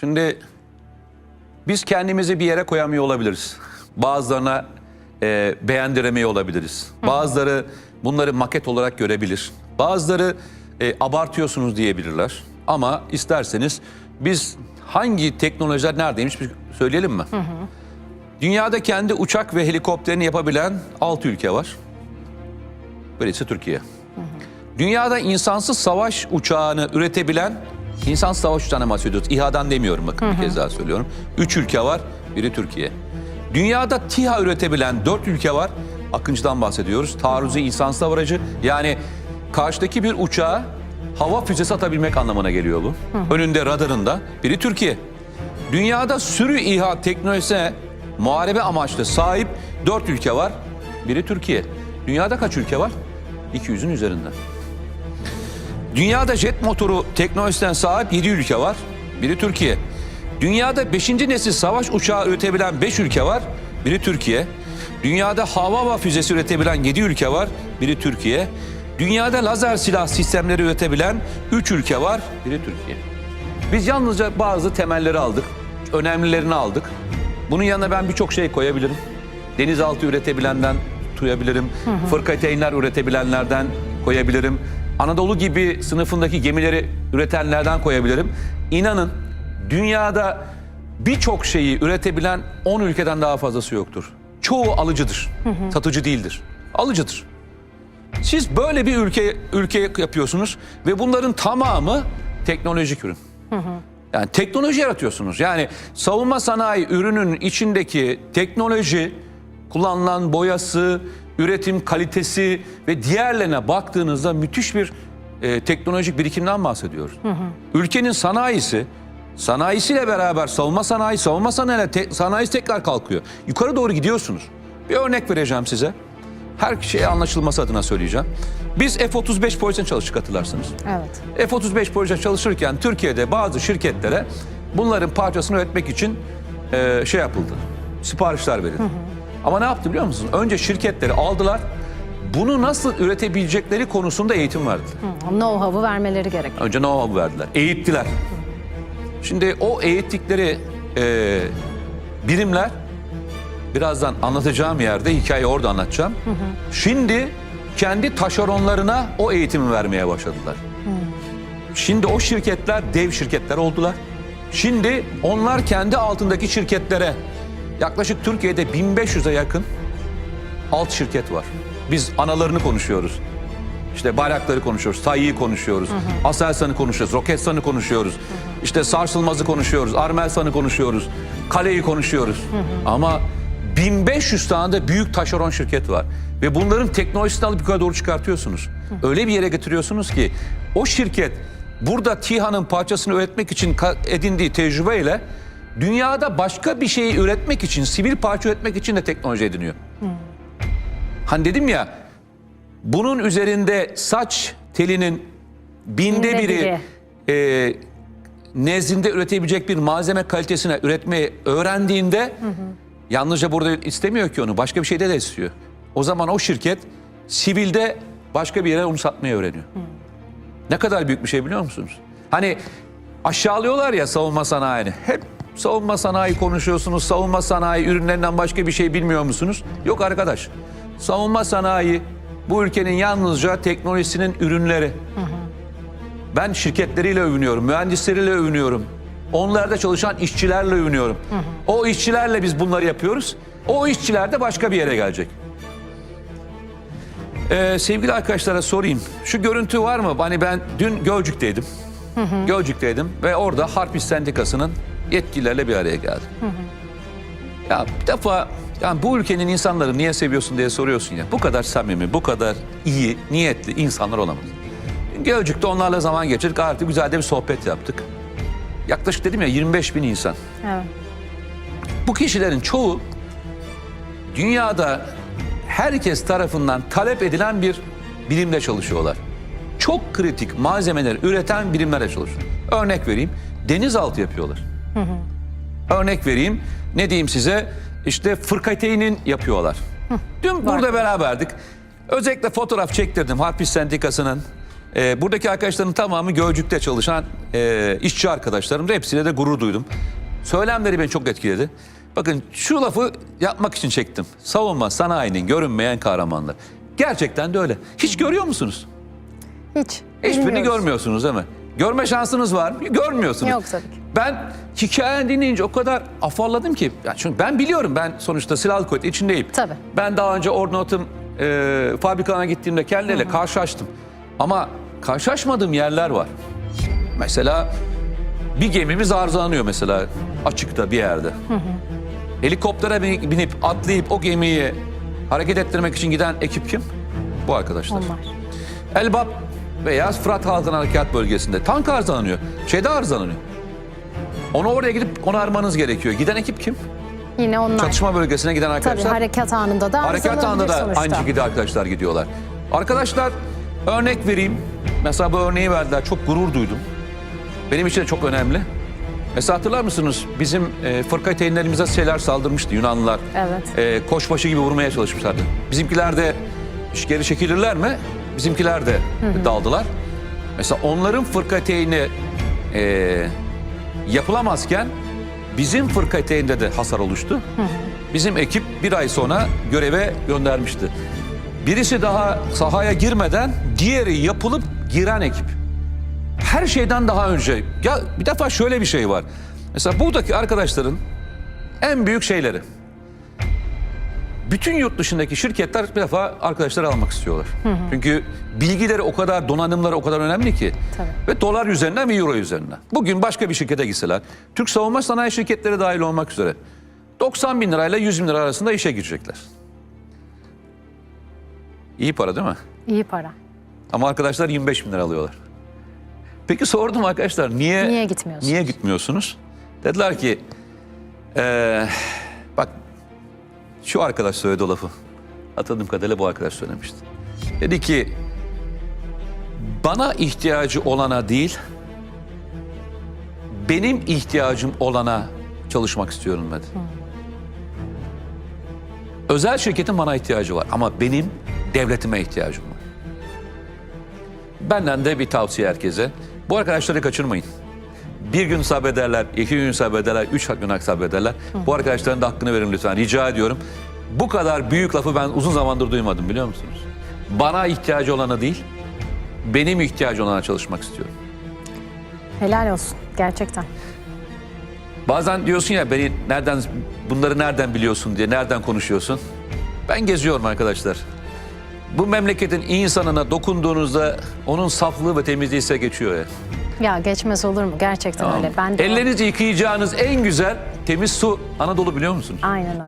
Şimdi biz kendimizi bir yere koyamıyor olabiliriz. Bazılarına e, beğendiremiyor olabiliriz. Bazıları bunları maket olarak görebilir. Bazıları e, abartıyorsunuz diyebilirler. Ama isterseniz biz hangi teknolojiler neredeymiş bir söyleyelim mi? Dünyada kendi uçak ve helikopterini yapabilen 6 ülke var. Birisi Türkiye. Dünyada insansız savaş uçağını üretebilen, insansız savaş uçağına bahsediyoruz. İHA'dan demiyorum bakın bir kez daha söylüyorum. Üç ülke var, biri Türkiye. Dünyada TİHA üretebilen dört ülke var. Akıncı'dan bahsediyoruz. Taarruzi insansız hava aracı. Yani karşıdaki bir uçağa hava füzesi atabilmek anlamına geliyor bu. Önünde radarında. Biri Türkiye. Dünyada sürü İHA teknolojisine muharebe amaçlı sahip dört ülke var. Biri Türkiye. Dünyada kaç ülke var? 200'ün üzerinde. Dünyada jet motoru teknolojisinden sahip 7 ülke var. Biri Türkiye. Dünyada 5. nesil savaş uçağı üretebilen 5 ülke var. Biri Türkiye. Dünyada hava hava füzesi üretebilen 7 ülke var. Biri Türkiye. Dünyada lazer silah sistemleri üretebilen 3 ülke var. Biri Türkiye. Biz yalnızca bazı temelleri aldık. Önemlilerini aldık. Bunun yanına ben birçok şey koyabilirim. Denizaltı üretebilenden tutabilirim. Fırkateynler üretebilenlerden koyabilirim. Anadolu gibi sınıfındaki gemileri üretenlerden koyabilirim. İnanın dünyada birçok şeyi üretebilen 10 ülkeden daha fazlası yoktur. Çoğu alıcıdır. Satıcı değildir. Alıcıdır. Siz böyle bir ülke ülke yapıyorsunuz ve bunların tamamı teknolojik ürün. Yani teknoloji yaratıyorsunuz. Yani savunma sanayi ürünün içindeki teknoloji, kullanılan boyası, üretim kalitesi ve diğerlerine baktığınızda müthiş bir e, teknolojik birikimden bahsediyoruz. Ülkenin sanayisi, sanayisiyle beraber savunma sanayi, savunma sanayi, te, sanayisi tekrar kalkıyor. Yukarı doğru gidiyorsunuz. Bir örnek vereceğim size. Her şey anlaşılması adına söyleyeceğim. Biz F-35 projesine çalıştık hatırlarsınız. Evet. F-35 proje çalışırken Türkiye'de bazı şirketlere bunların parçasını üretmek için e, şey yapıldı. Siparişler verildi. Ama ne yaptı biliyor musunuz? Önce şirketleri aldılar. Bunu nasıl üretebilecekleri konusunda eğitim verdiler. Know-how'u vermeleri gerek. Önce know-how verdiler. Eğittiler. Şimdi o eğittikleri e, birimler birazdan anlatacağım yerde hikayeyi orada anlatacağım. Şimdi kendi taşeronlarına o eğitimi vermeye başladılar. Şimdi o şirketler dev şirketler oldular. Şimdi onlar kendi altındaki şirketlere yaklaşık Türkiye'de 1500'e yakın alt şirket var. Biz analarını konuşuyoruz. İşte bayrakları konuşuyoruz, Tayyip'i konuşuyoruz, Aselsan'ı konuşuyoruz, Roketsan'ı konuşuyoruz. İşte Sarsılmaz'ı konuşuyoruz, Armelsan'ı konuşuyoruz, Kale'yi konuşuyoruz. Ama 1500 tane de büyük taşeron şirket var. Ve bunların teknolojisini alıp yukarı doğru çıkartıyorsunuz. Öyle bir yere getiriyorsunuz ki o şirket burada TİHA'nın parçasını üretmek için edindiği tecrübeyle dünyada başka bir şeyi üretmek için, sivil parça üretmek için de teknoloji ediniyor. Hani dedim ya bunun üzerinde saç telinin binde, Binde biri, e, nezdinde üretebilecek bir malzeme kalitesine üretmeyi öğrendiğinde yalnızca burada istemiyor ki onu başka bir şeyde de istiyor. O zaman o şirket sivilde başka bir yere onu satmayı öğreniyor. Ne kadar büyük bir şey biliyor musunuz? Hani aşağılıyorlar ya savunma sanayini. Hep savunma sanayi konuşuyorsunuz. Savunma sanayi ürünlerinden başka bir şey bilmiyor musunuz? Yok arkadaş. Savunma sanayi bu ülkenin yalnızca teknolojisinin ürünleri. Ben şirketleriyle övünüyorum, mühendisleriyle övünüyorum. Onlarda çalışan işçilerle övünüyorum. O işçilerle biz bunları yapıyoruz. O işçiler de başka bir yere gelecek. Ee, sevgili arkadaşlara sorayım. Şu görüntü var mı? Hani ben dün Gölcük'teydim. Gölcük'teydim ve orada Harp İş Sendikası'nın yetkililerle bir araya geldim. Ya bir defa yani bu ülkenin insanları niye seviyorsun diye soruyorsun ya. Bu kadar samimi, bu kadar iyi, niyetli insanlar olamaz. Gölcük'te onlarla zaman geçirdik. Artık güzel de bir sohbet yaptık. Yaklaşık dedim ya 25 bin insan. Evet. Bu kişilerin çoğu dünyada herkes tarafından talep edilen bir birimde çalışıyorlar. Çok kritik malzemeler üreten birimlere çalışıyor. Örnek vereyim, denizaltı yapıyorlar. Örnek vereyim, ne diyeyim size? İşte fırkateynin yapıyorlar. Dün burada beraberdik. Özellikle fotoğraf çektirdim Harp İş Sendikası'nın E, buradaki arkadaşların tamamı Gölcük'te çalışan e, işçi arkadaşlarım. Hepsiyle de gurur duydum. Söylemleri beni çok etkiledi. Bakın şu lafı yapmak için çektim. Savunma sanayinin görünmeyen kahramanlar. Gerçekten de öyle. Hiç görüyor musunuz? Hiç. Hiçbirini görmüyorsunuz değil mi? Görme şansınız var mı? Görmüyorsunuz. Yok tabii ki. Ben hikayeni dinleyince o kadar afalladım ki. Yani çünkü ben biliyorum ben sonuçta silahlı kuvvet içindeyim. Tabii. Ben daha önce ordinatım e, fabrikalarına gittiğimde kendileriyle karşılaştım. Ama karşılaşmadığım yerler var. Mesela bir gemimiz arızalanıyor mesela açıkta bir yerde. Helikoptere bin- binip atlayıp o gemiyi hareket ettirmek için giden ekip kim? Bu arkadaşlar. Onlar. Elbap veya Fırat Halkın Harekat Bölgesi'nde tank arızalanıyor. Şeyde arızalanıyor. Onu oraya gidip onarmanız gerekiyor. Giden ekip kim? Yine onlar. Çatışma bölgesine giden Tabii arkadaşlar. harekat anında da harekat anında da sonuçta. aynı şekilde arkadaşlar gidiyorlar. Arkadaşlar örnek vereyim. Mesela bu örneği verdiler. Çok gurur duydum. Benim için de çok önemli. Mesela hatırlar mısınız? Bizim e, fırka teyinlerimize şeyler saldırmıştı Yunanlılar. Evet. E, koçbaşı gibi vurmaya çalışmışlardı. Bizimkiler de geri çekilirler mi? Bizimkiler de daldılar. Mesela onların fırka teyini e, yapılamazken bizim fırka eteğinde de hasar oluştu. Bizim ekip bir ay sonra göreve göndermişti. Birisi daha sahaya girmeden diğeri yapılıp giren ekip. Her şeyden daha önce. Ya bir defa şöyle bir şey var. Mesela buradaki arkadaşların en büyük şeyleri. Bütün yurt dışındaki şirketler bir defa arkadaşları almak istiyorlar. Çünkü bilgileri o kadar, donanımları o kadar önemli ki. Tabii. Ve dolar üzerinden ve euro üzerinden. Bugün başka bir şirkete gitseler, Türk savunma sanayi şirketleri dahil olmak üzere 90 bin lirayla 100 bin lira arasında işe girecekler. İyi para değil mi? İyi para. Ama arkadaşlar 25 bin lira alıyorlar. Peki sordum arkadaşlar niye Niye gitmiyorsunuz? Niye gitmiyorsunuz? Dediler ki eee, bak şu arkadaş söyledi o lafı. Hatırladığım kadarıyla bu arkadaş söylemişti. Dedi ki bana ihtiyacı olana değil benim ihtiyacım olana çalışmak istiyorum dedi. Özel şirketin bana ihtiyacı var ama benim devletime ihtiyacım var. Benden de bir tavsiye herkese. Bu arkadaşları kaçırmayın. Bir gün sabrederler, iki gün sabrederler, üç gün sabrederler. Bu arkadaşların da hakkını verin lütfen. Rica ediyorum. Bu kadar büyük lafı ben uzun zamandır duymadım biliyor musunuz? Bana ihtiyacı olana değil, benim ihtiyacı olana çalışmak istiyorum. Helal olsun gerçekten. Bazen diyorsun ya beni nereden bunları nereden biliyorsun diye nereden konuşuyorsun? Ben geziyorum arkadaşlar. Bu memleketin insanına dokunduğunuzda onun saflığı ve temizliği size geçiyor ya. Ya geçmez olur mu? Gerçekten öyle. Ben de Ellerinizi yıkayacağınız en güzel temiz su Anadolu biliyor musunuz? Aynen öyle.